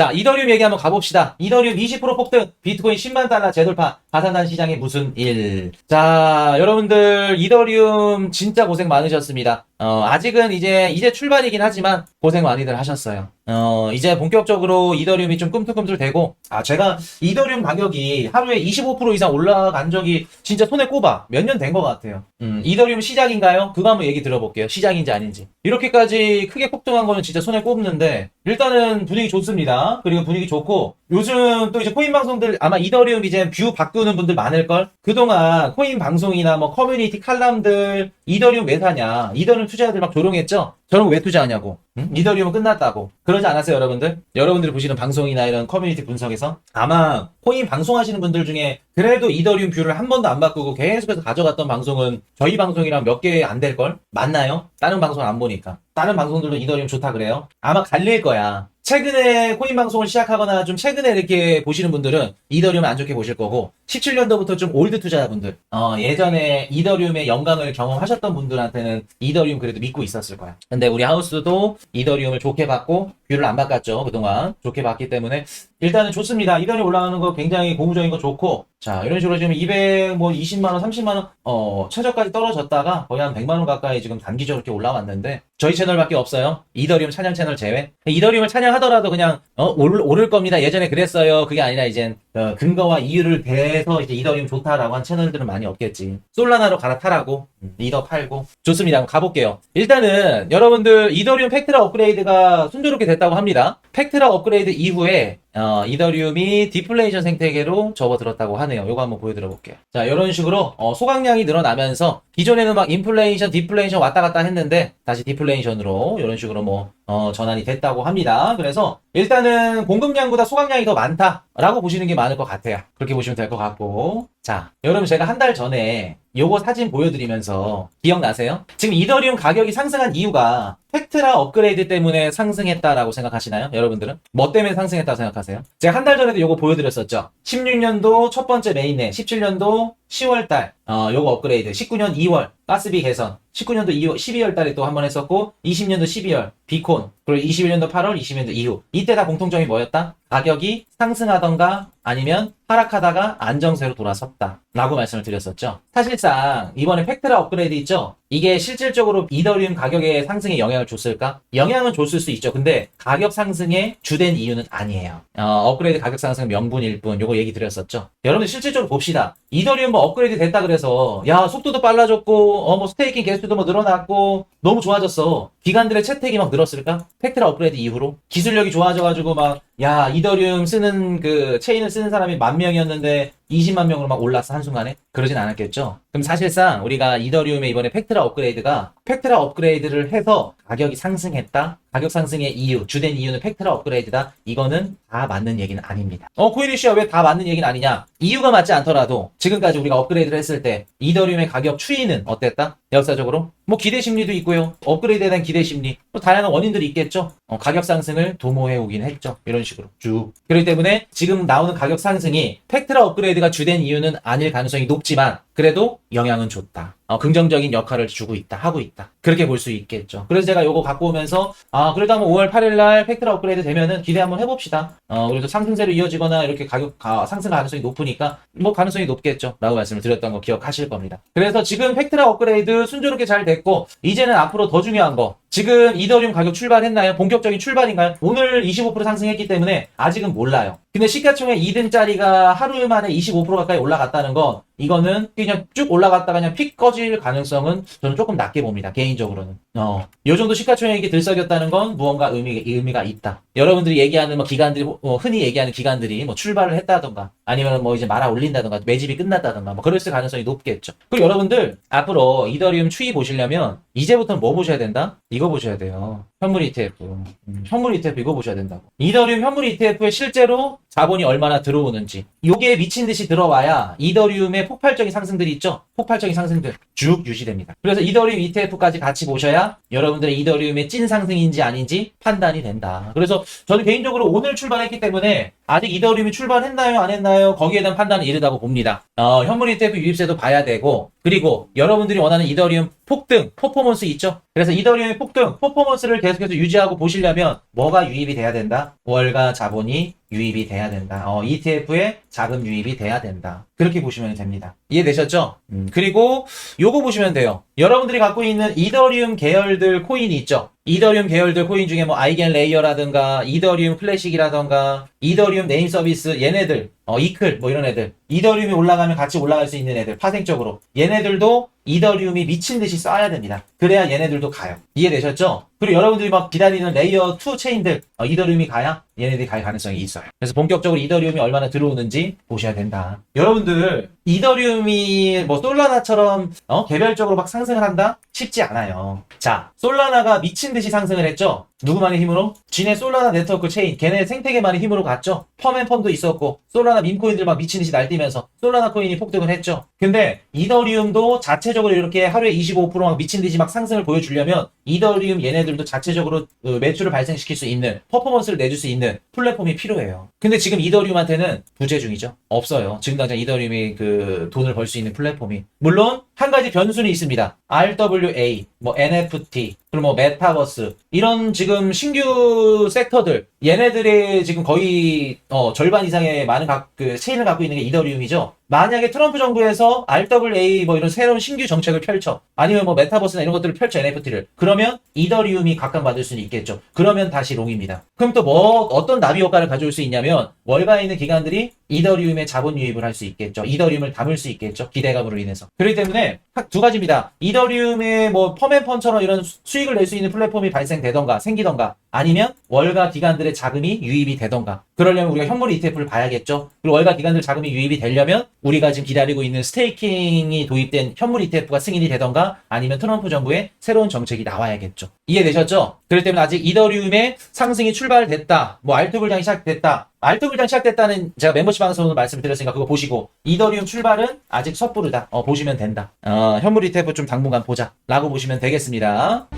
자, 이더리움 얘기 한번 가봅시다. 이더리움 20% 폭등, 비트코인 10만 달러 재돌파, 가상단 시장에 무슨 일. 자, 여러분들, 이더리움 진짜 고생 많으셨습니다. 어, 아직은 이제, 이제 출발이긴 하지만 고생 많이들 하셨어요. 어, 이제 본격적으로 이더리움이 좀 꿈틀꿈틀 되고, 아, 제가 이더리움 가격이 하루에 25% 이상 올라간 적이 진짜 손에 꼽아. 몇 년 된 것 같아요. 음, 이더리움 시작인가요? 그거 한번 얘기 들어볼게요. 시작인지 아닌지. 이렇게까지 크게 폭등한 거는 진짜 손에 꼽는데, 일단은 분위기 좋습니다. 그리고 분위기 좋고, 요즘 또 이제 코인 방송들 아마 이더리움 이제 뷰 바꾸 는 분들 많을걸? 그동안 코인 방송이나 뭐 커뮤니티 칼럼들 이더리움 왜 사냐? 이더리움 투자자들 막 조롱했죠? 저런 거왜 투자하냐고. 응? 이더리움은 끝났다고. 그러지 않았어요, 여러분들? 여러분들이 보시는 방송이나 이런 커뮤니티 분석에서 아마 코인 방송하시는 분들 중에 그래도 이더리움 뷰를 한 번도 안 바꾸고 계속해서 가져갔던 방송은 저희 방송이랑 몇 개 안 될걸? 맞나요? 다른 방송 안 보니까. 다른 방송들도 이더리움 좋다 그래요? 아마 갈릴 거야. 최근에 코인 방송을 시작하거나 좀 최근에 이렇게 보시는 분들은 이더리움 안 좋게 보실 거고 17년도부터 좀 올드 투자자분들 어, 예전에 이더리움의 영광을 경험하셨던 분들한테는 이더리움 그래도 믿고 있었을 거야. 근데 우리 하우스도 이더리움을 좋게 봤고 뷰를 안 바꿨죠 그동안 좋게 봤기 때문에 일단은 좋습니다. 이더리움 올라가는 거 굉장히 고무적인 거 좋고 자 이런 식으로 지금 200 뭐 20만 원 30만 원 어, 최저까지 떨어졌다가 거의 한 100만 원 가까이 지금 단기적으로 이렇게 올라왔는데 저희 채널밖에 없어요. 이더리움 찬양 채널 제외. 이더리움을 찬양하더라도 그냥 어, 오를, 오를 겁니다. 예전에 그랬어요. 그게 아니라 이젠 어, 근거와 이유를 대서 이제 이더리움 좋다라고 한 채널들은 많이 없겠지. 솔라나로 갈아타라고 음, 이더 팔고 좋습니다. 한번 가볼게요. 일단은 여러분들 이더리움 팩트라 업그레이드가 순조롭게 됐다고 합니다. 팩트라 업그레이드 이후에 어, 이더리움이 디플레이션 생태계로 접어들었다고 하네요. 요거 한번 보여드려 볼게요. 자, 이런 식으로 어, 소각량이 늘어나면서 기존에는 막 인플레이션, 디플레이션 왔다 갔다 했는데 다시 디플레이션으로 이런 식으로 뭐 어, 전환이 됐다고 합니다. 그래서 일단은 공급량보다 소각량이 더 많다라고 보시는 게 많을 것 같아요. 그렇게 보시면 될 것 같고 자, 여러분 제가 한 달 전에 요거 사진 보여드리면서 기억나세요? 지금 이더리움 가격이 상승한 이유가 팩트라 업그레이드 때문에 상승했다라고 생각하시나요? 여러분들은? 뭐 때문에 상승했다고 생각하세요? 제가 한 달 전에도 요거 보여드렸었죠. 16년도 첫 번째 메인에 17년도 10월 달 어, 요거 업그레이드. 19년 2월 가스비 개선. 19년도 2월, 12월 달에 또 한 번 했었고 20년도 12월 비콘. 그리고 21년도 8월 20년도 이후. 이때 다 공통점이 뭐였다? 가격이 상승하던가 아니면 하락하다가 안정세로 돌아섰다 라고 말씀을 드렸었죠. 사실상 이번에 팩트라 업그레이드 있죠? 이게 실질적으로 이더리움 가격의 상승에 영향을 줬을까? 영향은 줬을 수 있죠. 근데 가격 상승의 주된 이유는 아니에요. 어, 업그레이드 가격 상승 명분일 뿐 요거 얘기 드렸었죠. 여러분들 실질적으로 봅시다. 이더리움 뭐 업그레이드 됐다 그래서 야 속도도 빨라졌고 어 뭐 스테이킹 개수도 뭐 늘어났고 너무 좋아졌어 기관들의 채택이 막 늘었을까? 팩트라 업그레이드 이후로 기술력이 좋아져가지고 막 야 이더리움 쓰는 그 체인을 쓰는 사람이 만 명이었는데 20만 명으로 막 올랐어 한순간에? 그러진 않았겠죠? 그럼 사실상 우리가 이더리움의 이번에 팩트라 업그레이드가 팩트라 업그레이드를 해서 가격이 상승했다? 가격 상승의 이유 주된 이유는 팩트라 업그레이드다? 이거는 다 맞는 얘기는 아닙니다. 어 코이리시아 왜 다 맞는 얘기는 아니냐? 이유가 맞지 않더라도 지금까지 우리가 업그레이드를 했을 때 이더리움의 가격 추이는 어땠다? 역사적으로? 뭐 기대 심리도 있고요. 업그레이드에 대한 기대 심리 뭐 다양한 원인들이 있겠죠. 어, 가격 상승을 도모해 오긴 했죠. 이런 식으로. 쭉. 그렇기 때문에 지금 나오는 가격 상승이 팩트라 업그레이드가 주된 이유는 아닐 가능성이 높지만 그래도 영향은 줬다. 어, 긍정적인 역할을 주고 있다, 하고 있다. 그렇게 볼 수 있겠죠. 그래서 제가 요거 갖고 오면서, 아, 그래도 한번 5월 8일 날 팩트라 업그레이드 되면은 기대 한번 해 봅시다. 어, 그래서 상승세로 이어지거나 이렇게 가격, 가, 상승 가능성이 높으니까, 뭐 가능성이 높겠죠. 라고 말씀을 드렸던 거 기억하실 겁니다. 그래서 지금 팩트라 업그레이드 순조롭게 잘 됐고, 이제는 앞으로 더 중요한 거, 지금 이더리움 가격 출발했나요? 본격적인 출발인가요? 오늘 25% 상승했기 때문에 아직은 몰라요. 근데 시가총액 2등짜리가 하루 만에 25% 가까이 올라갔다는 건 이거는 그냥 쭉 올라갔다가 그냥 픽 꺼질 가능성은 저는 조금 낮게 봅니다. 개인적으로는. 어. 요 정도 시가총액이 들썩였다는 건 무언가 의미, 의미가 있다. 여러분들이 얘기하는 뭐 기관들이, 뭐 흔히 얘기하는 기관들이 뭐 출발을 했다던가 아니면 뭐 이제 말아 올린다던가 매집이 끝났다던가 뭐 그랬을 가능성이 높겠죠. 그리고 여러분들 앞으로 이더리움 추이 보시려면 이제부터는 뭐 보셔야 된다? 이거 보셔야 돼요. 현물 ETF. 음, 현물 ETF 이거 보셔야 된다고. 이더리움 현물 ETF에 실제로 자본이 얼마나 들어오는지. 요게 미친 듯이 들어와야 이더리움의 폭발적인 상승들이 있죠? 폭발적인 상승들 쭉 유지됩니다. 그래서 이더리움 ETF까지 같이 보셔야 여러분들의 이더리움의 찐 상승인지 아닌지 판단이 된다. 그래서 저는 개인적으로 오늘 출발했기 때문에 아직 이더리움이 출발했나요? 안 했나요? 거기에 대한 판단은 이르다고 봅니다. 어, 현물 ETF 유입세도 봐야 되고 그리고 여러분들이 원하는 이더리움 폭등, 퍼포먼스 있죠? 그래서 이더리움의 폭등, 퍼포먼스를 계속해서 유지하고 보시려면 뭐가 유입이 돼야 된다? 월가 자본이 유입이 돼야 된다. 어, ETF에 자금 유입이 돼야 된다. 그렇게 보시면 됩니다. 이해되셨죠? 음, 그리고 요거 보시면 돼요. 여러분들이 갖고 있는 이더리움 계열들 코인이 있죠? 이더리움 계열들 코인 중에 뭐 아이겐 레이어라든가 이더리움 클래식이라든가 이더리움 네임 서비스 얘네들 어 이클 뭐 이런 애들 이더리움이 올라가면 같이 올라갈 수 있는 애들 파생적으로 얘네들도 이더리움이 미친 듯이 쌓아야 됩니다. 그래야 얘네들도 가요. 이해되셨죠? 그리고 여러분들이 막 기다리는 레이어 2 체인들 어, 이더리움이 가야 얘네들이 갈 가능성이 있어요. 그래서 본격적으로 이더리움이 얼마나 들어오는지 보셔야 된다. 여러분들 이더리움이 뭐 솔라나처럼 어, 개별적으로 막 상승을 한다? 쉽지 않아요. 자, 솔라나가 미친 듯이 상승을 했죠. 누구만의 힘으로? 지네 솔라나 네트워크 체인, 걔네 생태계만의 힘으로 갔죠. 펌앤펌도 있었고, 솔라나 밈코인들 막 미친 듯이 날뛰면서 솔라나 코인이 폭등을 했죠. 근데 이더리움도 자체적으로 이렇게 하루에 25%막 미친 듯이 막 상승을 보여주려면 이더리움 얘네들 도 자체적으로 어, 매출을 발생시킬 수 있는 퍼포먼스를 내줄 수 있는 플랫폼이 필요해요. 근데 지금 이더리움한테는 부재 중이죠. 없어요. 지금 당장 이더리움이 그 돈을 벌 수 있는 플랫폼이. 물론 한 가지 변수는 있습니다. RWA, 뭐 NFT, 그리고 뭐 메타버스 이런 지금 신규 섹터들 얘네들의 지금 거의 어, 절반 이상의 많은 각, 그 체인을 갖고 있는 게 이더리움이죠. 만약에 트럼프 정부에서 RWA 뭐 이런 새로운 신규 정책을 펼쳐 아니면 뭐 메타버스나 이런 것들을 펼쳐 NFT를 그러면 이더리움이 각광받을 수는 있겠죠. 그러면 다시 롱입니다. 그럼 또 뭐 어떤 나비 효과를 가져올 수 있냐면 월가에 있는 기관들이 이더리움에 자본 유입을 할 수 있겠죠. 이더리움을 담을 수 있겠죠. 기대감으로 인해서. 그렇기 때문에 딱두 가지입니다. 이더리움의 뭐 펌앤펀처럼 이런 수- 수익을 낼 수 있는 플랫폼이 발생되던가 생기던가 아니면 월가 기관들의 자금이 유입이 되던가 그러려면 우리가 현물 ETF를 봐야겠죠. 그리고 월가 기관들 자금이 유입이 되려면 우리가 지금 기다리고 있는 스테이킹이 도입된 현물 ETF가 승인이 되던가 아니면 트럼프 정부의 새로운 정책이 나와야겠죠. 이해되셨죠? 그렇기 때문에 아직 이더리움의 상승이 출발됐다. 뭐 알트 불장이 시작됐다. 알트 불장 시작됐다는 제가 멤버십 방송으로 말씀을 드렸으니까 그거 보시고 이더리움 출발은 아직 섣부르다. 어, 보시면 된다. 어, 현물 ETF 좀 당분간 보자. 라고 보시면 되겠습니다.